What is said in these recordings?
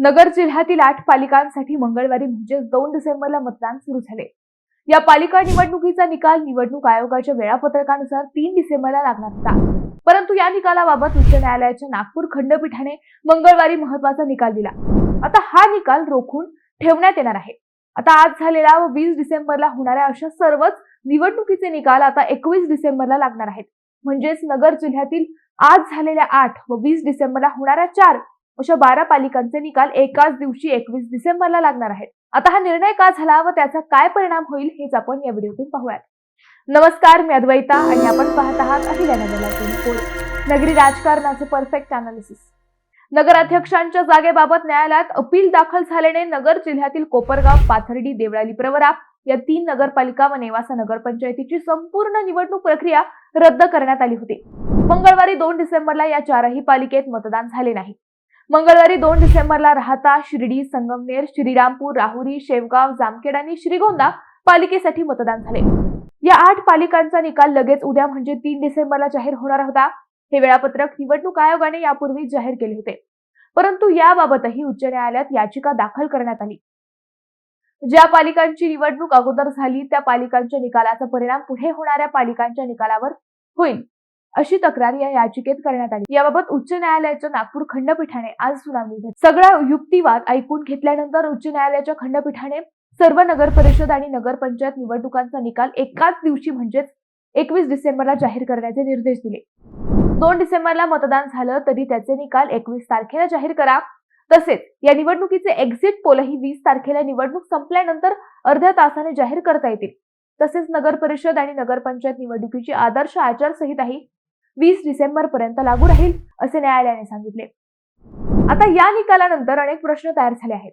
नगर जिल्ह्यातील आठ पालिकांसाठी मंगळवारी म्हणजेच दोन डिसेंबरला मतदान सुरू झाले. या पालिका निवडणुकीचा निकाल निवडणूक आयोगाच्या वेळापत्रकानुसार तीन डिसेंबरला लागणार होता. परंतु या निकालाबाबत उच्च न्यायालयाच्या नागपूर खंडपीठाने मंगळवारी महत्त्वाचा निकाल दिला. आता हा निकाल रोखून ठेवण्यात येणार आहे. आता आज झालेला व वीस डिसेंबरला होणाऱ्या अशा सर्वच निवडणुकीचे निकाल आता एकवीस डिसेंबरला लागणार आहेत. म्हणजेच नगर जिल्ह्यातील आज झालेल्या आठ व वीस डिसेंबरला होणाऱ्या चार अशा बारा पालिकांचे निकाल एकाच दिवशी एकवीस डिसेंबरला लागणार आहेत. आता हा निर्णय का झाला व त्याचा काय परिणाम होईल हेच आपण या व्हिडिओतून पाहूयात. नमस्कार मी अद्वैता आणि आपण पाहत आहात नगरी राजकारणाचे परफेक्ट अनालिसिस नगराध्यक्षांच्या जागेबाबत न्यायालयात अपील दाखल झाल्याने नगर जिल्ह्यातील कोपरगाव पाथर्डी देवळाली प्रवरा या तीन नगरपालिका व नेवासा नगरपंचायतीची संपूर्ण निवडणूक प्रक्रिया रद्द करण्यात आली होती. मंगळवारी दोन डिसेंबरला या चारही पालिकेत मतदान झाले नाही. मंगळवारी दोन डिसेंबरला राहता शिर्डी संगमनेर श्रीरामपूर राहुरी शेवगाव जामखेड आणि श्रीगोंदा पालिकेसाठी मतदान झाले. या आठ पालिकांचा निकाल लगेच उद्या म्हणजे तीन डिसेंबरला जाहीर होणार होता. हे वेळापत्रक निवडणूक आयोगाने यापूर्वी जाहीर केले होते. परंतु याबाबतही उच्च न्यायालयात याचिका दाखल करण्यात आली. ज्या पालिकांची निवडणूक अगोदर झाली त्या पालिकांच्या निकालाचा परिणाम पुढे होणाऱ्या पालिकांच्या निकालावर होईल. अशी तक्रार या याचिकेत करण्यात आली. याबाबत उच्च न्यायालयाच्या नागपूर खंडपीठाने आज सुनावणी घेतली. सगळा युक्तिवाद ऐकून घेतल्यानंतर उच्च न्यायालयाच्या खंडपीठाने सर्व नगर परिषद आणि नगरपंचायत निवडणुकांचा निकाल एकाच दिवशी म्हणजेच एकवीस डिसेंबरला जाहीर करण्याचे निर्देश दिले. दोन डिसेंबरला मतदान झालं तरी त्याचे निकाल एकवीस तारखेला जाहीर करा. तसेच या निवडणुकीचे एक्झिट पोलही वीस तारखेला निवडणूक संपल्यानंतर अर्ध्या तासाने जाहीर करता येतील. तसेच नगर परिषद आणि नगरपंचायत निवडणुकीची आदर्श आचारसंहिताही वीस डिसेंबर पर्यंत लागू राहील असे न्यायालयाने सांगितले. आता या निकालानंतर अनेक प्रश्न तयार झाले आहेत.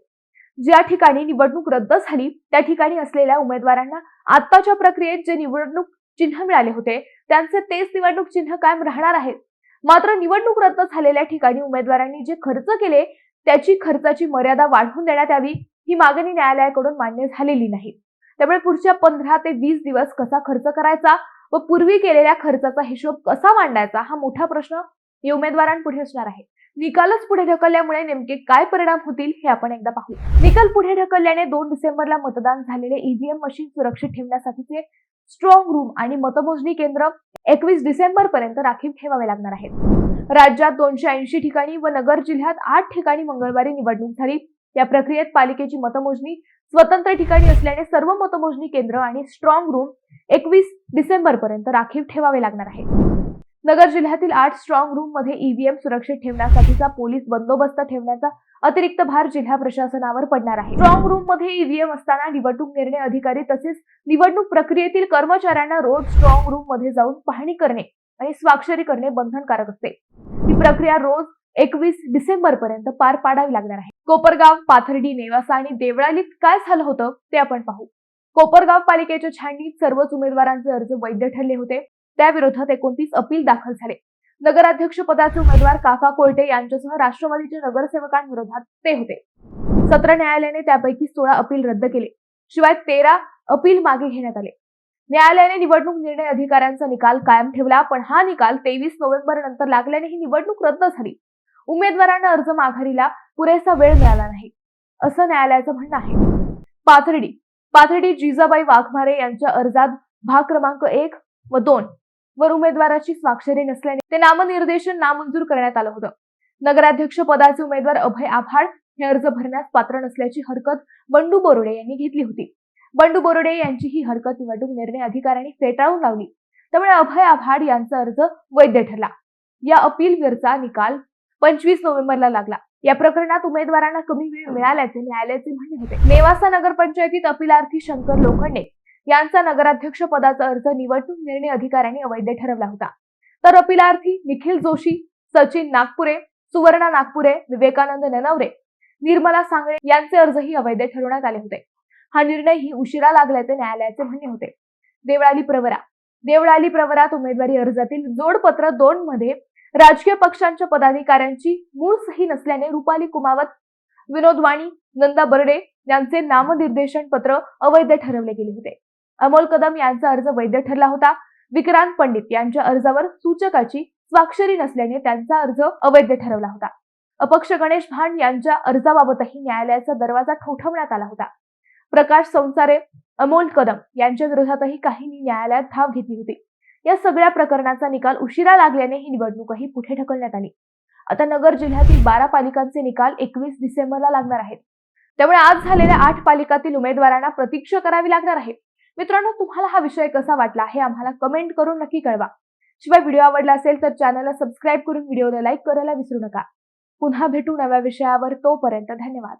ज्या ठिकाणी निवडणूक रद्द झाली त्या ठिकाणी असलेल्या उमेदवारांना आताच्या प्रक्रियेत जे निवडणूक चिन्ह मिळाले होते त्यांचे तेच निवडणूक चिन्ह कायम राहणार आहेत. मात्र निवडणूक रद्द झालेल्या ठिकाणी उमेदवारांनी जे खर्च केले त्याची खर्चाची मर्यादा वाढवून देण्यात यावी ही मागणी न्यायालयाकडून मान्य झालेली नाही. त्यामुळे पुढच्या पंधरा ते वीस दिवस कसा खर्च करायचा व पूर्वी केलेल्या खर्चाचा हिशोब कसा मांडायचा हा मोठा प्रश्न या उमेदवारांपुढे असणार आहे. निकालच पुढे ढकलल्यामुळे नेमके काय परिणाम होतील हे आपण एकदा पाहू. निकाल पुढे ढकलल्याने दोन डिसेंबरला मतदान झालेले ईव्हीएम मशीन सुरक्षित ठेवण्यासाठीचे स्ट्रॉंग रूम आणि मतमोजणी केंद्र एकवीस डिसेंबर पर्यंत राखीव ठेवावे लागणार आहेत. राज्यात दोनशे ऐंशी ठिकाणी व नगर जिल्ह्यात आठ ठिकाणी मंगळवारी निवडणूक झाली. या प्रक्रियेत पालिकेची मतमोजणी स्वतंत्र ठिकाणी असल्याने सर्व मतमोजणी केंद्र आणि स्ट्रॉंग रूम एकवीस डिसेंबर पर्यंत राखीव ठेवावे लागणार आहे नगर जिल्ह्यातील आठ स्ट्रॉंग रूममध्ये ईव्हीएम सुरक्षित ठेवण्यासाठीचा पोलीस बंदोबस्त ठेवण्याचा अतिरिक्त भार जिल्हा प्रशासनावर पडणार आहे. स्ट्रॉंग रूममध्ये ईव्हीएम असताना निवडणूक निर्णय अधिकारी तसेच निवडणूक प्रक्रियेतील कर्मचाऱ्यांना रोज स्ट्रॉंग रूममध्ये जाऊन पाहणी करणे आणि स्वाक्षरी करणे बंधनकारक असते. ही प्रक्रिया रोज एकवीस डिसेंबर पर्यंत पार पाडावी लागणार आहे. कोपरगाव पाथर्डी नेवासा आणि देवळालीत काय झालं होतं ते आपण पाहू. कोपरगाव पालिकेच्या छाननीत सर्वच उमेदवारांचे अर्ज वैध ठरले होते. त्याविरोधात एकोणतीस अपील दाखल झाले. नगराध्यक्ष पदाचे उमेदवार काका कोयटे यांच्यासह राष्ट्रवादीच्या नगरसेवकांविरोधात ते होते. सत्र न्यायालयाने त्यापैकी सोळा अपील रद्द केले. शिवाय तेरा अपील मागे घेण्यात आले. न्यायालयाने निवडणूक निर्णय अधिकाऱ्यांचा निकाल कायम ठेवला पण हा निकाल तेवीस नोव्हेंबर नंतर लागल्याने ही निवडणूक रद्द झाली. उमेदवारांना अर्ज माघारीला पुरेसा वेळ मिळाला नाही. असं न्यायालयाचं म्हणणं आहे. पाथर्डी पाथर्डी जिजाबाई वाघमारे यांच्या अर्जात भाग क्रमांक एक व दोन वर उमेदवाराची स्वाक्षरी नसल्याने ते नामनिर्देशन नामंजूर करण्यात आलं होतं. नगराध्यक्ष पदाचे उमेदवार अभय आभाड हे अर्ज भरण्यास पात्र नसल्याची हरकत बंडू बोर्डे यांनी घेतली होती. बंडू बोर्डे यांची ही हरकत निवडणूक निर्णय अधिकाऱ्यांनी फेटाळून लावली. त्यामुळे अभय आभाड यांचा अर्ज वैध ठरला. या अपीलवरचा निकाल पंचवीस नोव्हेंबरला लागला. या प्रकरणात उमेदवारांना कमी वेळ मिळाल्याचे न्यायालयाचे म्हणणे होते. नेवासा नगरपंचायतीत अपिलार्थी शंकर लोखंडे यांचा नगराध्यक्ष पदाचा अर्ज निवडणूक निर्णय अधिकाऱ्यांनी अवैध ठरवला होता. तर अपिलार्थी निखिल जोशी सचिन नागपुरे सुवर्णा नागपुरे विवेकानंद ननवरे निर्मला सांगळे यांचे अर्जही अवैध ठरवण्यात आले होते. हा निर्णयही उशिरा लागल्याचे न्यायालयाचे म्हणणे होते. देवळाली प्रवरा. देवळाली प्रवरात उमेदवारी अर्जातील जोडपत्र दोन मध्ये राजकीय पक्षांच्या पदाधिकाऱ्यांची मूळ सही नसल्याने रुपाली कुमावत विनोद वाणी नंदा बर्डे यांचे नामनिर्देशन पत्र अवैध ठरवले गेले होते. अमोल कदम यांचा अर्ज वैध ठरला होता. विक्रांत पंडित यांच्या अर्जावर सूचकाची स्वाक्षरी नसल्याने त्यांचा अर्ज अवैध ठरवला होता. अपक्ष गणेश भांड यांच्या अर्जाबाबतही न्यायालयाचा दरवाजा ठोठावण्यात आला होता. प्रकाश संसारे अमोल कदम यांच्या विरोधातही काहींनी न्यायालयात धाव घेतली होती. या सगळ्या प्रकरणाचा निकाल उशिरा लागल्याने ही निवडणूकही पुढे ढकलण्यात आली. आता नगर जिल्ह्यातील बारा पालिकांचे निकाल एकवीस डिसेंबरला लागणार आहेत. त्यामुळे आज झालेल्या आठ पालिकातील उमेदवारांना प्रतीक्षा करावी लागणार आहे. मित्रांनो तुम्हाला हा विषय कसा वाटला हे आम्हाला कमेंट करून नक्की कळवा. शिवाय व्हिडिओ आवडला असेल तर चॅनलला सबस्क्राईब करून व्हिडिओला लाईक करायला विसरू नका. पुन्हा भेटू नव्या विषयावर तोपर्यंत धन्यवाद.